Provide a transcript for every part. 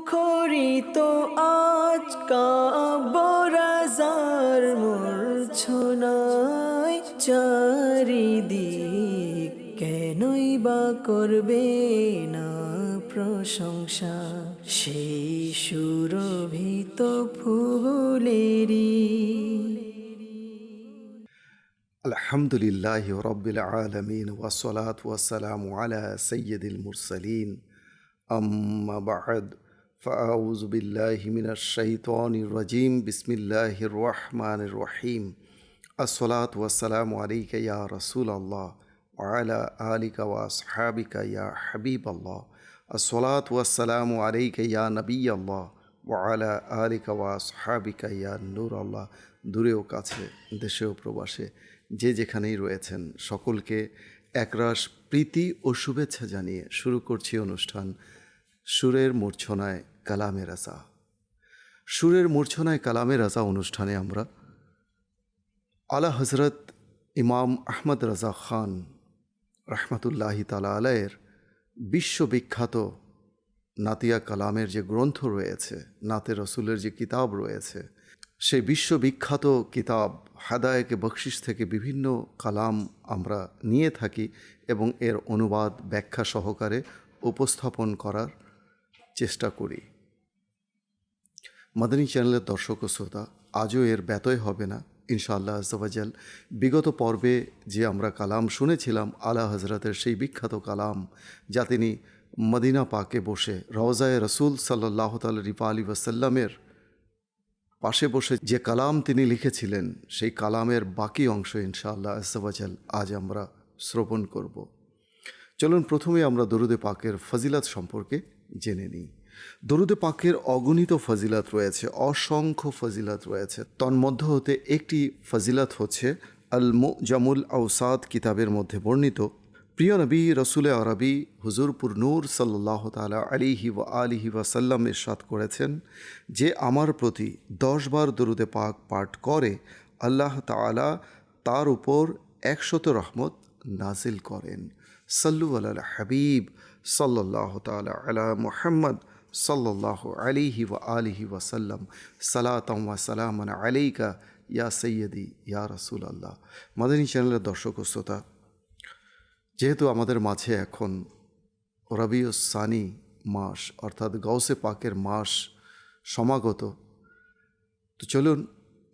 মুখরিত আজ কাবরাজার মূর্ছনায় চারিদিক কেনই বা করবে না প্রশংসা সেই সুরভিত ফুলেরই الحمد لله رب العالمين والصلاة والسلام على سيد المرسلين أما بعد فأعوذ بالله من الشيطان الرجيم بسم الله الرحمن الرحيم الصلاة والسلام عليك يا رسول الله وعلى آلك وأصحابك يا حبيب الله الصلاة والسلام عليك يا نبي الله ওয়ালা আলিকা ওয়া সাহাবিকা ইয়া নূর আল্লাহ দূরেও কাছে দেশেও প্রবাসে যে যেখানেই রয়েছেন সকলকে একরাশ প্রীতি ও শুভেচ্ছা জানিয়ে শুরু করছি অনুষ্ঠান সুরের মূর্ছনায় কালামে রাজা। সুরের মূর্ছনায় কালামে রাজা অনুষ্ঠানে আমরা। আলা হজরত ইমাম আহমদ রাজা খান রহমতুল্লাহি তালা আলায়ের বিশ্ববিখ্যাত নাতিয়া কালামের যে গ্রন্থ রয়েছে, নাতে রসুলের যে কিতাব রয়েছে সেই বিশ্ববিখ্যাত কিতাব, হাদায়কে বকশিস থেকে বিভিন্ন কালাম আমরা নিয়ে থাকি এবং এর অনুবাদ ব্যাখ্যা সহকারে উপস্থাপন করার চেষ্টা করি। মাদানী চ্যানেলের দর্শক ও শ্রোতা, আজও এর ব্যতয় হবে না। ইনশাআল্লাহ আজওয়াজাল বিগত পর্বে যে আমরা কালাম শুনেছিলাম, আলা হজরতের সেই বিখ্যাত কালাম, যা তিনি মদিনা পাকে বসে, রওজায় রসুল সাল্লাহ তাল রিপা আলী ওয়াসাল্লামের পাশে বসে যে কালাম তিনি লিখেছিলেন, সেই কালামের বাকি অংশ ইনশাআল্লাহ আজওয়াজাল আজ আমরা শ্রবণ করব। চলুন প্রথমে আমরা দরুদে পাকের ফজিলাত সম্পর্কে জেনে নিই। দরুদে পাকের অগণিত ফজিলাত রয়েছে, অসংখ্য ফজিলাত রয়েছে। তন্মধ্য হতে একটি ফজিলাত হচ্ছে আল জামুল আউসাদ কিতাবের মধ্যে বর্ণিত, প্রিয় নবী রসুল আরবি হুজুরপুর নূর সাল্লাহ তালা আলিহি ওয়া আলিহি ওয়াসাল্লাম ইরশাদ করেছেন যে, আমার প্রতি দশবার দরুদে পাক পাঠ করে আল্লাহ তালা তার উপর একশত রহমত নাজিল করেন। সাল্লু আল হাবিব সাল্লাহ তালা আলা মুহাম্মদ সাল্লাহ আলিহি ওয়া আলিহি ওয়াসাল্লাম সালাতম ওয়া সালামান আলাইকা ইয়া সৈয়দি ইয়া রসুল আল্লাহ মাদানী চ্যানেলের দর্শক শ্রোতা, যেহেতু আমাদের মাঝে এখন রবিউস সানি মাস, অর্থাৎ গৌসে পাকের মাস সমাগত, তো চলুন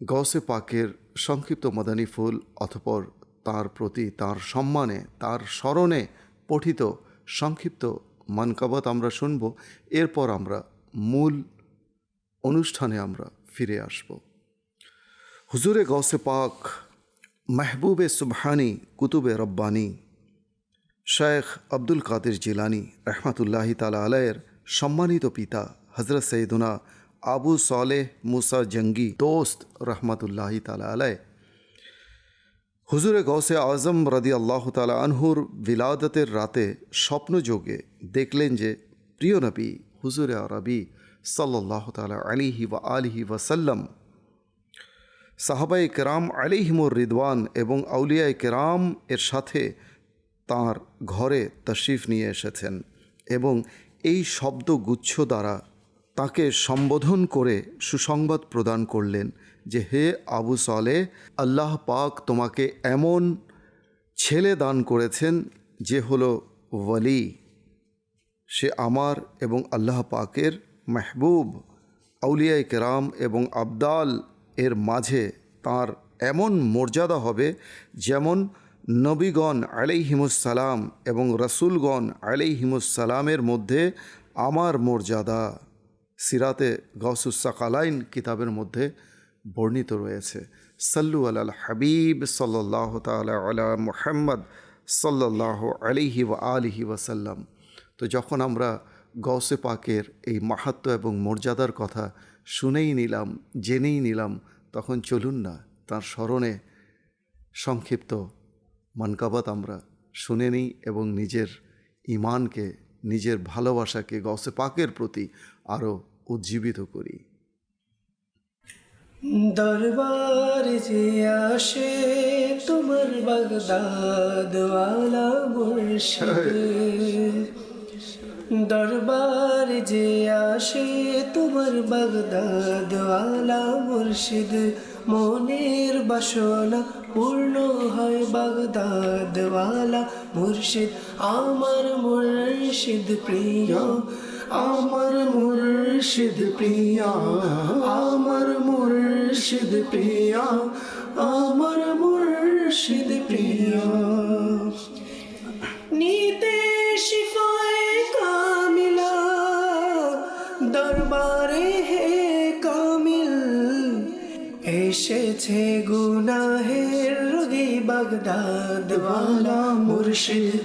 গৌসে পাকের সংক্ষিপ্ত মদানী ফুল অথপর তার প্রতি তার সম্মানে, তার স্মরণে পঠিত সংক্ষিপ্ত মানকাবাত আমরা শুনব, এরপর আমরা মূল অনুষ্ঠানে আমরা ফিরে আসব। হুজুরে গৌসে পাক মেহবুবে সুবহানি কুতুবে রব্বানি শেখ আব্দুল কাদের জিলানি রহমাতুল্লাহি তালা আলায়ের সম্মানিত পিতা হজরত সৈদুনা আবু সালেহ মুসা জঙ্গি দোস্ত রহমাতুল্লাহি তালা আলায় হুজুরে গৌসে আজম রদি আল্লাহ তালা আনহুর বিলাদতের রাতে স্বপ্নযোগে দেখলেন যে, প্রিয় নবী, হুজুরে আরবি সাল্লাহ তালা আলিহি ওয়া আলিহি ওয়াসাল্লাম সাহাবাই কেরাম আলিহিমুর রিদওয়ান এবং আউলিয়ায় কেরাম এর সাথে তার ঘরে তশরিফ নিয়ে এসেছেন এবং এই শব্দগুচ্ছ দ্বারা তাকে সম্বোধন করে সুসংবাদ প্রদান করলেন। যে হে আবু সলে আল্লাহ পাক তোমাকে এমন ছেলে দান করেছেন যে হলো ওয়ালি। সে আমার এবং আল্লাহ পাকের মেহবুব, আউলিয়ায় কেরাম এবং আবদাল এর মাঝে তার এমন মর্যাদা হবে যেমন নবীগণ আলাইহিমুসালাম এবং রসুলগণ আলাইহিমুসালামের মধ্যে আমার মর্যাদা। সিরাতে গৌসুসাকালাইন কিতাবের মধ্যে বর্ণিত রয়েছে। সাল্লু আল হাবিব সাল্লাহ তালা আলা মুহাম্মদ সাল্লাহ আলিহি ওয়া আলিহি ওয়াসাল্লাম। তো যখন আমরা গৌসে পাকের এই মাহাত্ম এবং মর্যাদার কথা শুনেই নিলাম, জেনেই নিলাম, তখন চলুন না, তার স্মরণে সংক্ষিপ্ত মানকাবাত আমরা শুনে নিই এবং নিজের ইমানকে নিজের ভালোবাসাকে গসে পাকের প্রতি আরও উজ্জীবিত করি। দরবার যে আসে তোমার বাগদাদওয়ালা মুর্শিদ। দরবার যে আসে তোমার বাগদাদ ওয়ালা মুর্শিদ। মনের বাসনা পূর্ণ হয় বাগদাদ ওয়ালা মুর্শিদ। আমার মুর্শিদ প্রিয় আমার মুর্শিদ প্রিয়, আমার মুর্শিদ প্রিয়, আমার মুর্শিদ প্রিয়। নিতে শিফায়ে কামিলা, দরবারে হে কামিল। এসেছে গুনাহের রোগী বাগদাদ ওয়ালা মুর্শিদ।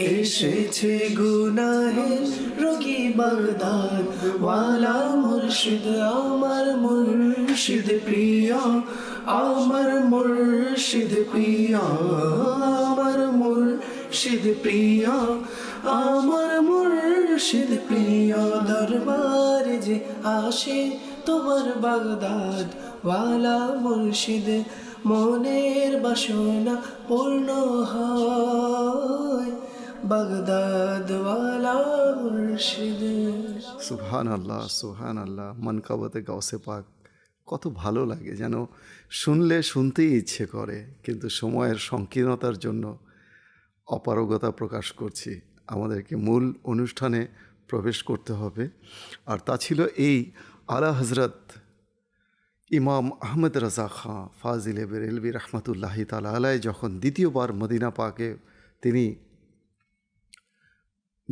এসেছে গুনাহের রোগী বাগদাদ, ওয়ালা মুর্শিদ, আমার মুর্শিদ প্রিয়, আমার মুর্শিদ প্রিয়, আমার মুর্শিদ প্রিয়, আমার মুর্শিদ প্রিয় দরবার যে আসে তোমার বাগদাদ, ওয়ালা মুর্শিদ, মনের বাসনা পূর্ণ হয়। ওয়ালা মুর্শিদ। সুহান আল্লাহ সুহান আল্লাহ মনকাবতে গাউসে পাক, কত ভালো লাগে যেন শুনলে শুনতেই ইচ্ছে করে, কিন্তু সময়ের সংকীর্ণতার জন্য অপারগতা প্রকাশ করছি। আমাদেরকে মূল অনুষ্ঠানে প্রবেশ করতে হবে। আর তা ছিল এই আলা হজরত ইমাম আহমেদ রাজা খাঁ, ফাজিল বেরেলবি রহমতুল্লাহি তালা আলাই যখন দ্বিতীয়বার মদিনা পাকে, তিনি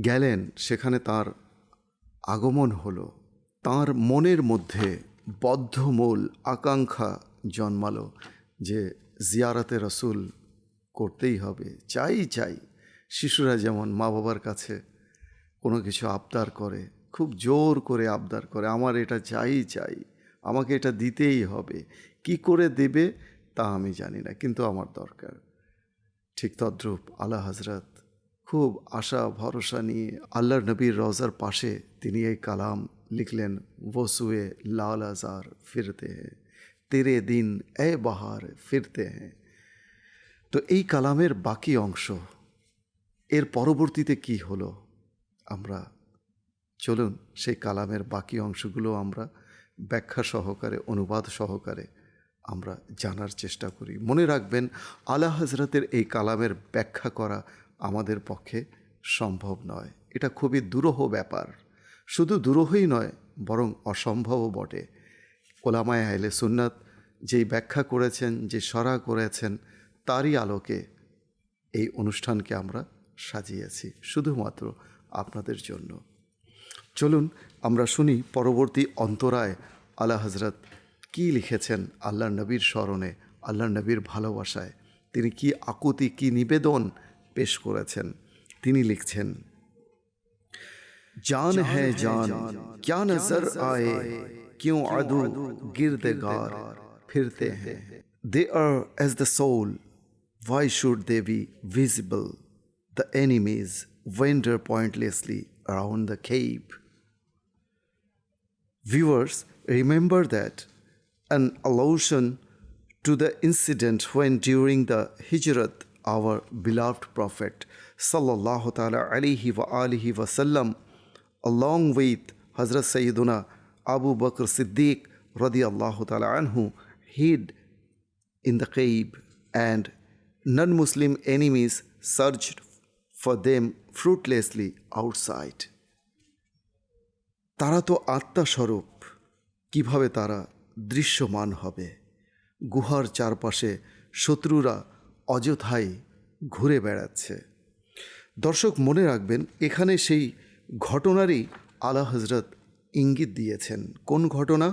গেলেন, সেখানে তার আগমন হলো। তার মনের মধ্যে বদ্ধমূল আকাঙ্ক্ষা জন্মালো যে জিয়ারাতে রসুল করতেই হবে। চাই চাই। শিশুরা যেমন মা বাবার কাছে কোনো কিছু আবদার করে, খুব জোর করে আবদার করে, আমার এটা চাই চাই। আমাকে এটা দিতেই হবে। কি করে দেবে তা আমি জানি না, কিন্তু আমার দরকার। ঠিক তদ্রূপ আলা হজরত খুব আশা, ভরসা নিয়ে আল্লাহর নবীর রওজার পাশে তিনি এই কালাম লিখলেন বসুয়ে লাল আজার ফিরতে হ্যাঁ তেরে দিন এ বাহার ফিরতে হ্যাঁ। তো এই কালামের বাকি অংশ, এর পরবর্তীতে কি হলো? আমরা চলুন সেই কালামের বাকি অংশগুলো আমরা ব্যাখ্যা সহকারে, অনুবাদ সহকারে আমরা জানার চেষ্টা করি। মনে রাখবেন, আলা হজরতের এই কালামের ব্যাখ্যা করা আমাদের পক্ষে সম্ভব নয়। এটা খুবই দুরূহ ব্যাপার। শুধু দুরূহই নয়, বরং অসম্ভবও বটে। ওলামায় আইলে সুন্নাত যেই ব্যাখ্যা করেছেন, যে সরা করেছেন, তারই আলোকে এই অনুষ্ঠানকে আমরা সাজিয়েছি, শুধুমাত্র আপনাদের জন্য। চলুন, আমরা শুনি পরবর্তী অন্তরায় আলা হজরত কী লিখেছেন আল্লাহ নবীর স্মরণে আল্লাহ নবীর ভালোবাসায়। তিনি কি আকুতি, কি নিবেদন پیش করেছেন তিনি লিখছেন جان ہے جان، کیا نظر آئے، کیوں عدو، گردگار، پھرتے ہیں۔ دے آر ایز دا سول وائی شوڈ دے بی ویزیبل دا اینیمیز وینڈر پوائنٹ لیسلی اراؤنڈ دا کھیپ ویورس ریمبر دیٹ این الوشن ٹو دا انسیڈنٹ وین ڈیورنگ دا ہجرت our beloved Prophet sallallahu ta'ala alaihi wa alihi wasallam along with Hazrat Sayyiduna Abu Bakr Siddiq radiallahu ta'ala anhu hid in the cave and non-Muslim enemies searched for them fruitlessly outside. তারা তো আত্মাস্বরূপ কীভাবে তারা দৃশ্যমান হবে গুহার চারপাশে শত্রুরা অযথাই ঘুরে বেড়াচ্ছে। দর্শক মনে রাখবেন, এখানে সেই ঘটনারই আলা হজরত ইঙ্গিত দিয়েছেন। কোন ঘটনা?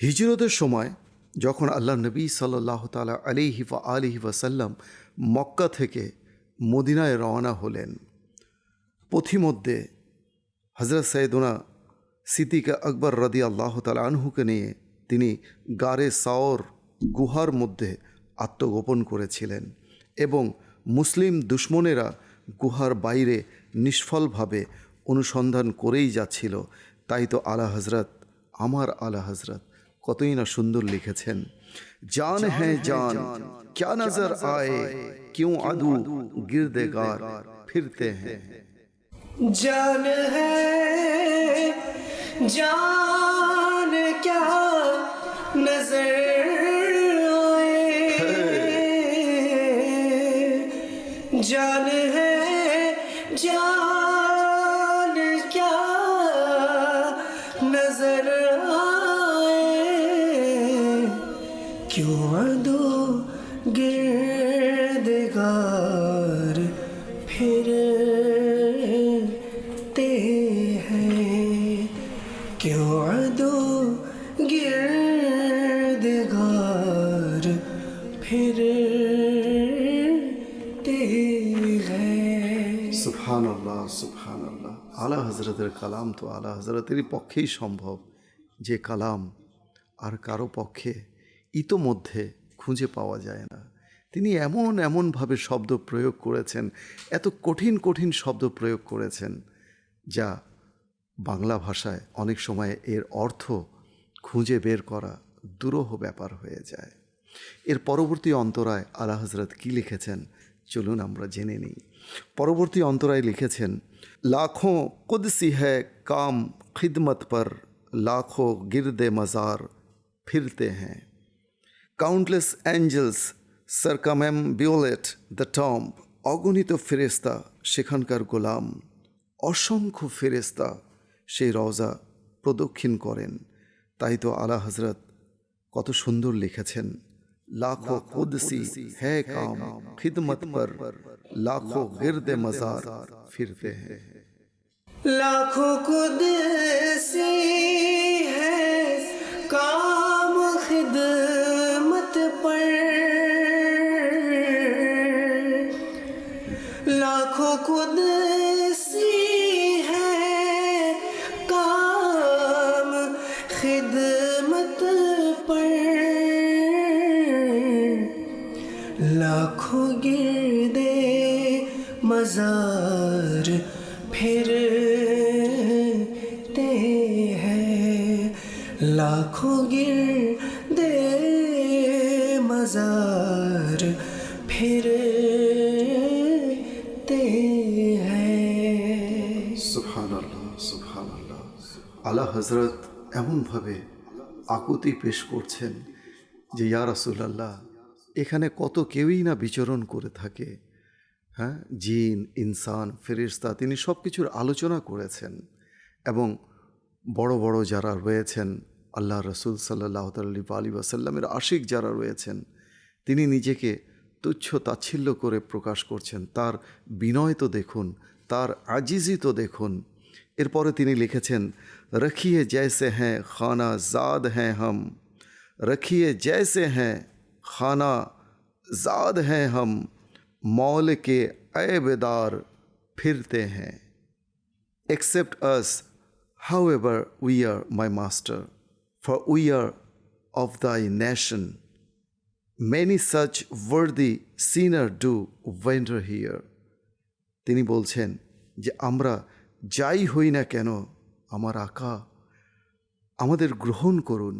হিজরতের সময় যখন আল্লাহ নবী সাল্লাহ তালা আলিহি ওয়া আলিহি ওয়াসাল্লাম মক্কা থেকে মদিনায় রওনা হলেন, পথিমধ্যে হজরত সৈয়দুনা সিদ্দিকা আকবর রদি আল্লাহ তালা আনহুকে নিয়ে তিনি গারে সাওর, গুহার মধ্যে আত্মগোপন করেছিলেন এবং মুসলিম দুশ্মনেরা গুহার বাইরে নিষ্ফলভাবে অনুসন্ধান করেই যাচ্ছিল। তাই তো আলা হজরত আমার আলা হজরত কতই না সুন্দর লিখেছেন। জান হ্যাঁ জান ক্যা নজর আয়ে কেউ আদু গিরদেগার ফিরতে হ্যাঁ জান হ্যাঁ জান ক্যা নজর সুবহান আল্লাহ সুবহান আল্লাহ আলা হজরতের কালাম তো আলা হজরতেরই পক্ষেই সম্ভব যে কালাম আর কারও পক্ষে ইতোমধ্যে খুঁজে পাওয়া যায় না। তিনি এমন এমনভাবে শব্দ প্রয়োগ করেছেন, এত কঠিন কঠিন শব্দ প্রয়োগ করেছেন যা বাংলা ভাষায় অনেক সময় এর অর্থ খুঁজে বের করা দুরূহ ব্যাপার হয়ে যায়। এর পরবর্তী অন্তরায় আলা হজরত কী লিখেছেন? চলুন আমরা জেনে নিই। পরবর্তী অন্তরায় লিখেছেন, লাখো কুদসি হ্যায় কাম খিদমত পর, লাখো গিরদে মজার ফিরতে হ্যাঁ। Countless angels circumambulate the tomb অগণিত ফেরেস্তা সেখানকার গোলাম, অসংখ্য ফেরেস্তা সেই রওজা প্রদক্ষিণ করেন। তাই তো আলা হজরত কত সুন্দর লিখেছেন। لاکھوں خود سی ہے کام خدمت پر لاکھوں گرد مزار پھرتے ہیں۔ لاکھوں خود سی ہے کام خدمت हैं लाखों गिरदे मजार फिरते हैं সুবহান আল্লাহ সুবহান আল্লাহ আলা হজরত এমনভাবে আকুতি পেশ করছেন যে ইয়া রাসূলুল্লাহ এখানে কত কেউই না বিচরণ করে থাকে হ্যাঁ জিন ইনসান ফেরিস্তা তিনি সব কিছুর আলোচনা করেছেন এবং বড় বড় যারা রয়েছেন আল্লাহ রসুল সাল্লাহ তাল্লি আলী ওয়াসাল্লামের আশিক যারা রয়েছেন তিনি নিজেকে তুচ্ছ তাচ্ছিল্য করে প্রকাশ করছেন তার বিনয় তো দেখুন তার আজিজি তো দেখুন এরপরে তিনি লিখেছেন রখিয়ে জৈসে হ্যাঁ খানা জাদ হ্যাঁ হম रखिए जैसे हैं खाना जाद हैं हम मौल के ऐबदार फिरते हैं accept us However, we are, my master, for we are of thy nation. Many such worthy sinner do wander here. তিনি বলছেন যে আমরা যাই হই না কেন আমার আকা আমাদের গ্রহণ করুন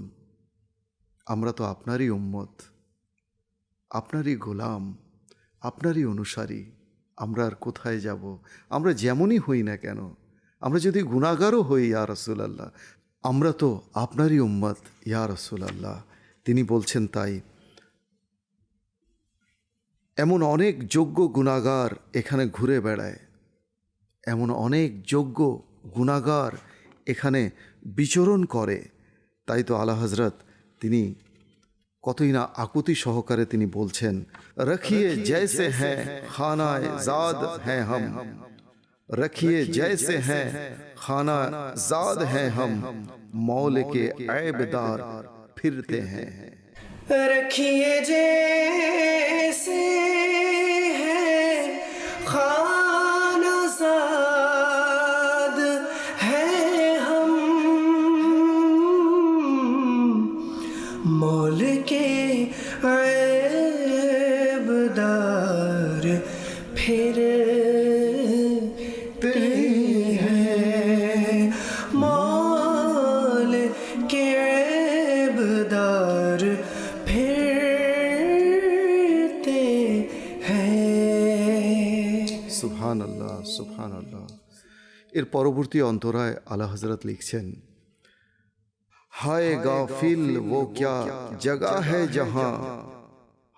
আমরা তো আপনারই উম্মত আপনারই গোলাম আপনারই অনুসারী আমরা আর কোথায় যাব আমরা যেমনই হই না কেন আমরা যদি গুণাগারও হই ইয়া রসুলাল্লাহ আমরা তো আপনারই উম্মত ইয়া রসুলাল্লাহ। তিনি বলছেন তাই। এমন অনেক যোগ্য গুণাগার এখানে ঘুরে বেড়ায়। এমন অনেক যোগ্য গুণাগার এখানে বিচরণ করে। তাই তো আলা হজরত তিনি কতই না আকুতি সহকারে তিনি বলছেন রখিয়ে জৈসে হ্যাঁ খানায় জাদ হ্যাঁ হম। رکھیے جیسے ہیں خانہ زاد ہیں ہم مول کے عیب دار پھرتے ہیں۔ رکھیے جیسے ہیں خانہ এর পরবর্তী অন্তরায় আলা হজরত লিখছেন হায় গাফিল وہ کیا جگہ ہے جہاں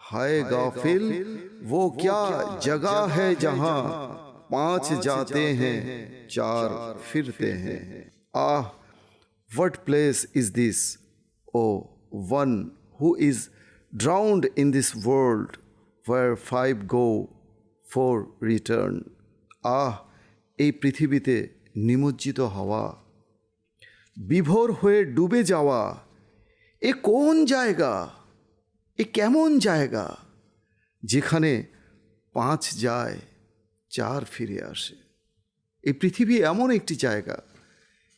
ہائے غافل وہ کیا جگہ ہے جہاں پانچ جاتے ہیں چار پھرتے ہیں آہ وٹ پلیس از دس او ون ہو از ڈراؤنڈ ان دس ورلڈ ویئر فائیو گو فور ریٹرن آہ এই পৃথিবীতে নিমজ্জিত হওয়া, বিভোর হয়ে ডুবে যাওয়া, এ কোন জায়গা? এ কেমন জায়গা? যেখানে পাঁচ যায়, চার ফিরে আসে। এই পৃথিবী এমন একটি জায়গা।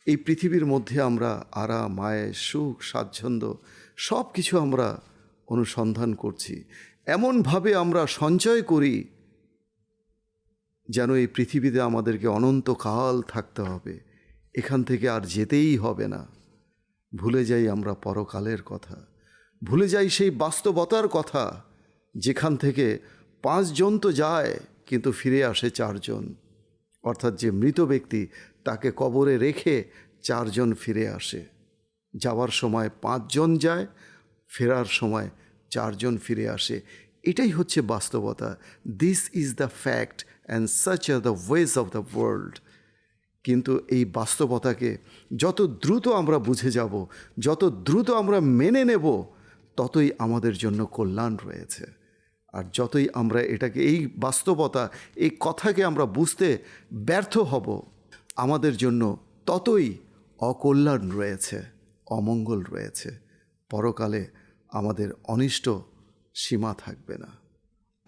এই পৃথিবীর মধ্যে আমরা আরাম মায়ের সুখ, স্বাচ্ছন্দ্য সব কিছু আমরা অনুসন্ধান করছি। এমনভাবে আমরা সঞ্চয় করি যেন এই পৃথিবীতে আমাদেরকে অনন্তকাল থাকতে হবে। এখান থেকে আর যেতেই হবে না। ভুলে যাই আমরা পরকালের কথা। ভুলে যাই সেই বাস্তবতার কথা, যেখান থেকে পাঁচজন তো যায়, কিন্তু ফিরে আসে চারজন। অর্থাৎ যে মৃত ব্যক্তি, তাকে কবরে রেখে চারজন ফিরে আসে। যাওয়ার সময় পাঁচজন যায়, ফেরার সময় চারজন ফিরে আসে। এটাই হচ্ছে বাস্তবতা। This is the fact and such are the ways of the world কিন্তু এই বাস্তবতাকে যত দ্রুত আমরা বুঝে যাব, যত দ্রুত আমরা মেনে নেব, ততই আমাদের জন্য কল্যাণ রয়েছে। আর যতই আমরা এটাকে, এই বাস্তবতা, এই কথাকে আমরা বুঝতে ব্যর্থ হব, আমাদের জন্য ততই অকল্যাণ রয়েছে, অমঙ্গল রয়েছে। পরকালে আমাদের অনিষ্ট সীমা থাকবে না।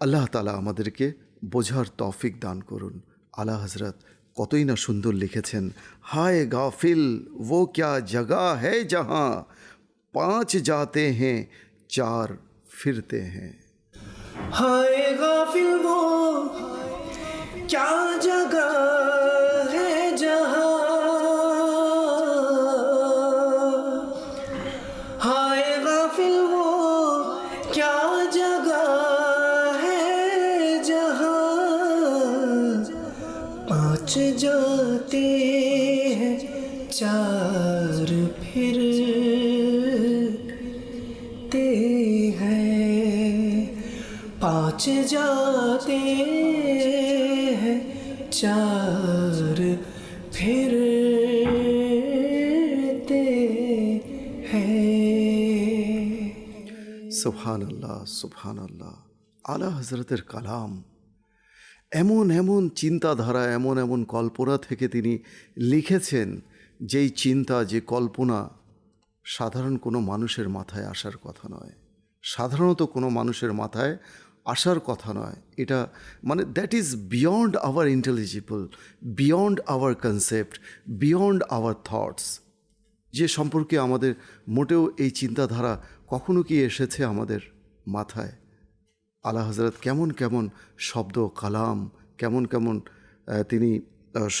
আল্লাহ তালা আমাদেরকে বোঝার তৌফিক দান করুন আলা হজরত কতই না সুন্দর লিখেছেন হায় গাফিল वो क्या जगह है जहाँ पांच जाते हैं चार फिरते हैं हाय गाफिल वो क्या जगह সুবহান আল্লাহ সুবহান আল্লাহ আলা হজরতের কালাম। এমন এমন চিন্তাধারা, এমন এমন কল্পনা থেকে তিনি লিখেছেন, যেই চিন্তা, যে কল্পনা সাধারণ কোনো মানুষের মাথায় আসার কথা নয়। সাধারণত কোনো মানুষের মাথায় আসার কথা নয়। এটা মানে that is beyond our intelligible beyond our concept beyond our thoughts যে সম্পর্কে আমাদের মোটেও এই চিন্তাধারা কখনো কি এসেছে আমাদের মাথায়? আলা হজরত কেমন কেমন শব্দ, কালাম, কেমন কেমন তিনি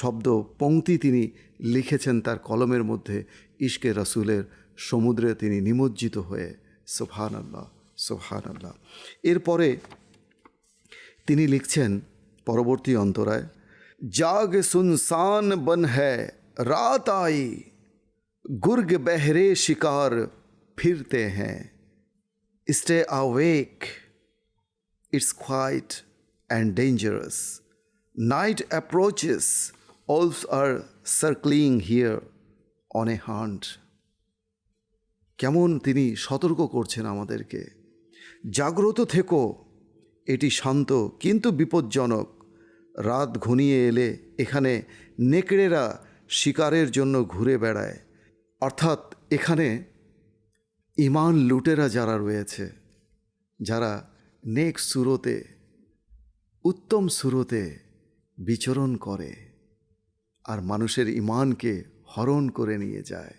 শব্দ, পংক্তি তিনি লিখেছেন তার কলমের মধ্যে ইশকে রসুলের সমুদ্রে তিনি নিমজ্জিত হয়ে। সোহান আল্লাহ সোহান আল্লাহ এরপরে তিনি লিখছেন পরবর্তী অন্তরায়, জাগ সুনসান বন হ্যায় রাত আই, গুর্গ বেহরে শিকার फिरते हैं stay awake it's quiet and dangerous night approaches owls are circling here on a hunt কেমন তিনি সতর্ক করছেন আমাদেরকে জাগ্রত থেকো এটি শান্ত কিন্তু বিপজ্জনক রাত ঘনিয়ে এলে এখানে নেকড়েরা শিকারের জন্য ঘুরে বেড়ায় অর্থাৎ এখানে ইমান লুটেরা যারা রয়েছে, যারা নেক সুরতে, উত্তম সুরতে বিচরণ করে আর মানুষের ইমানকে হরণ করে নিয়ে যায়।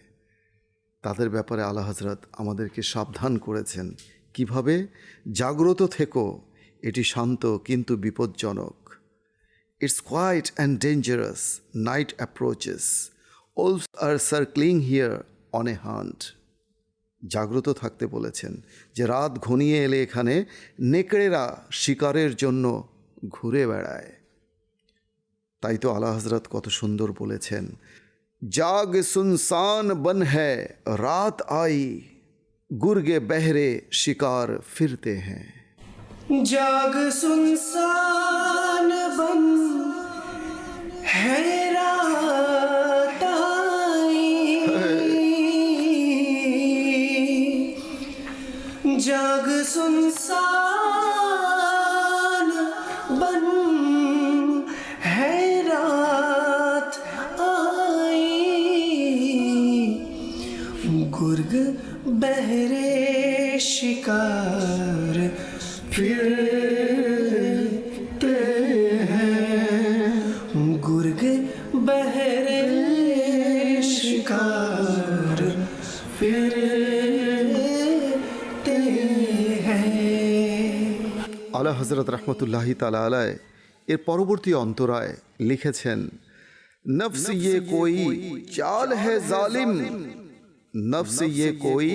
তাদের ব্যাপারে আলা হজরত আমাদেরকে সাবধান করেছেন। কীভাবে? জাগ্রত থেকো, এটি শান্ত কিন্তু বিপজ্জনক। It's quiet and dangerous night approaches owls are circling here on a hunt জাগ্রত থাকতে বলেছেন যে রাত ঘনিয়ে এলে এখানে নেকড়েরা শিকারের জন্য ঘুরে বেড়ায়। তাই তো আলা হজরত কত সুন্দর বলেছেন, জাগ সুনসান বন হ্যায় রাত আই, গুর্গে বেহরে শিকার ফিরতে হ্যাঁ। জাগ সুনসান বন হ্যায় سنسان بن ہے رات آئی گرگ بہرے شکار হজরত রহমতুল্লাহি তালা আলায় এর পরবর্তী অন্তরায় লিখেছেন নফস ইয়ে কোই চাল হে জালিম? নফস ইয়ে কোই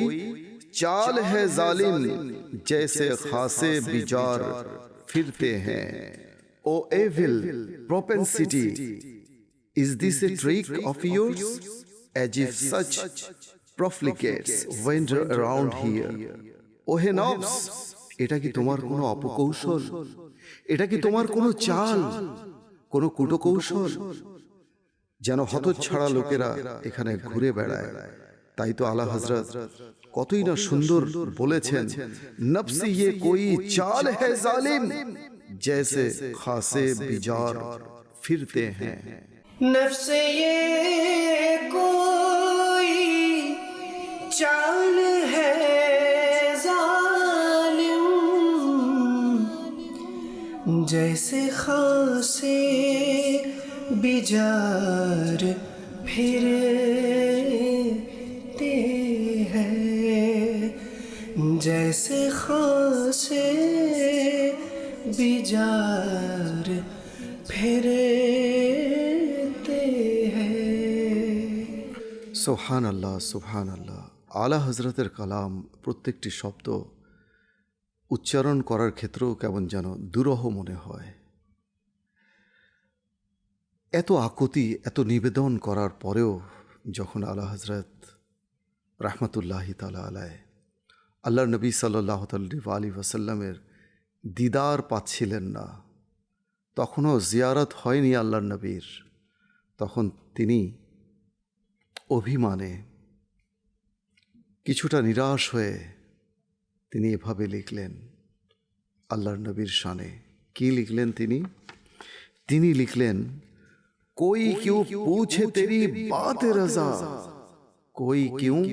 চাল হে জালিম? জैसे খাসে বিজার ফিরতে हैं ও evil propensity is this a trick of yours? as if such profligates wander around here. ওহে নফস এটা কি তোমার কোনো অপকৌশল? এটা কি তোমার কোনো চাল? কোনো কুটকৌশল? যেন হতচ্ছাড়া লোকেরা এখানে ঘুরে বেড়ায়। তাই তো আলা হজরত কতই না সুন্দর বলেছেন নফসি ইয়ে কোই চাল হে জালিম? জেসে খাসে বিজার ফিরতে ইয়ে হ্যাঁ। কোই চাল जैसे खासे बिजार फिरते हैं जैसे खासे बिजार फिरते हैं সোহান আল্লাহ সুবহান আল্লাহ আলা হজরতের কালাম প্রত্যেকটি শব্দ উচ্চারণ করার ক্ষেত্রেও কেমন যেন দুরহ মনে হয়। এত আকুতি, এত নিবেদন করার পরেও যখন আলা হজরত রাহমাতুল্লাহি তালা আলায় আল্লাহ নবী সাল্লাহ আলী ওয়াসাল্লামের দিদার পাচ্ছিলেন না। তখনও জিয়ারত হয়নি আল্লাহ নবীর। তখন তিনি অভিমানে কিছুটা নিরাশ হয়ে তিনি এভাবে লিখলেন، আল্লাহর নবীর শানে। কি লিখলেন তিনি? তিনি লিখলেন کوئی کیوں پوچھے تیری بات رضا کوئی کیوں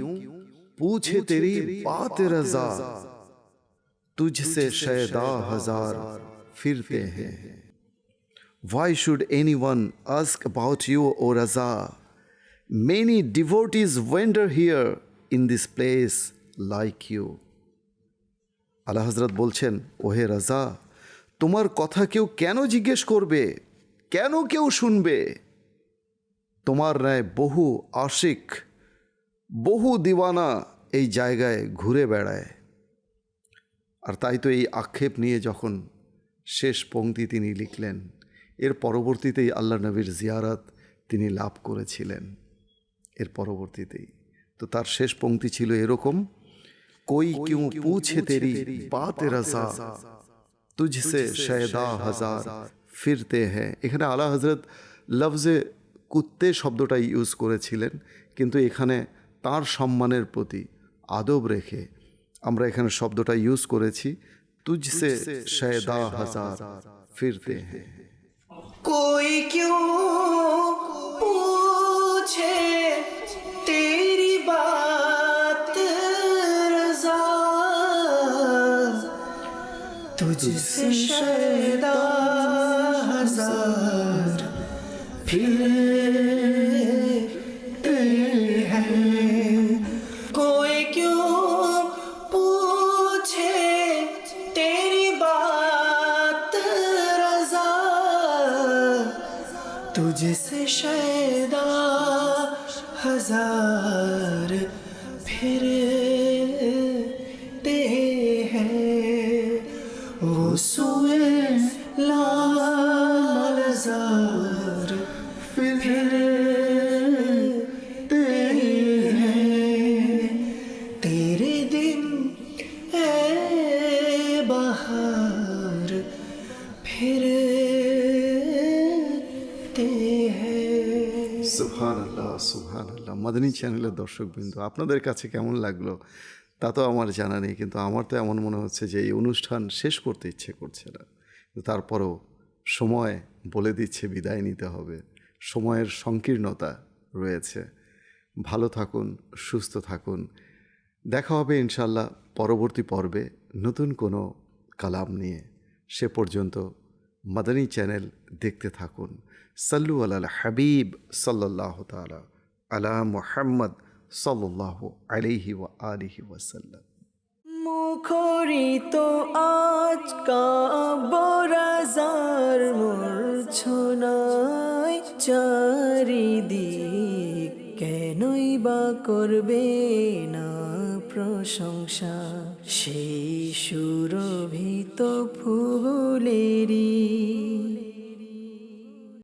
پوچھے تیری بات رضا تجھ سے شیدا ہزار پھرتے ہیں وائی شوڈ اینی ون آسک اباؤٹ یو او رضا مینی ڈیوٹ از وینڈر ہیئر ان دس پلیس لائک یو আলা হজরত বলছেন, ওহে রাজা, তোমার কথা কেউ কেন জিজ্ঞেস করবে? কেন কেউ শুনবে? তোমার ন্যায় বহু আশিক, বহু দিওয়ানা এই জায়গায় ঘুরে বেড়ায়। আর তাই তো এই আক্ষেপ নিয়ে যখন শেষ পংক্তি তিনি লিখলেন, এর পরবর্তীতেই আল্লাহ নবীর জিয়ারাত তিনি লাভ করেছিলেন। এর পরবর্তীতেই। তো তার শেষ পংক্তি ছিল এরকম कोई क्यों पूछे तेरी बात रजा तुझसे शैदा হাজার ফিরতে হ্যাঁ এখানে আলা হজরত লফজে কুত্তে শব্দটা ইউজ করেছিলেন কিন্তু এখানে তার সম্মানের প্রতি আদব রেখে আমরা এখানে শব্দটা ইউজ করেছি তুঝসে শয়দা হাজার ফিরতে হ্যাঁ कोई क्यों पूछे तेरी बात تجھ سے ہزار پھر ہے کوئی پوچھے تیری بات رضا؟ تجھ سے شیدا ہزار پھر দর্শকবৃন্দ, আপনাদের কাছে কেমন লাগল? তা তো আমার জানা নেই, কিন্তু আমার তো এমন মনে হচ্ছে যে এই অনুষ্ঠান শেষ করতে ইচ্ছে করছে না। তারপরেও সময় বলে দিচ্ছে, বিদায় নিতে হবে। সময়ের সংকীর্ণতা রয়েছে। ভালো থাকুন, সুস্থ থাকুন। দেখা হবে ইনশাল্লাহ পরবর্তী পর্বে নতুন কোনো কালাম নিয়ে। সে পর্যন্ত মাদানী চ্যানেল দেখতে থাকুন। সাল্লু আলাল হাবিব সাল্লাহ তালা আলা মুহাম্মদ। সাল্লাহ আলিহি ওয়া আলিহি ওয়াসাল্লাম। মুখরিত আজ কাবরাজার মূর্ছনায় চারিদিক কেনই বা করবে না প্রশংসা? সেই সুরভিত ফুলেরই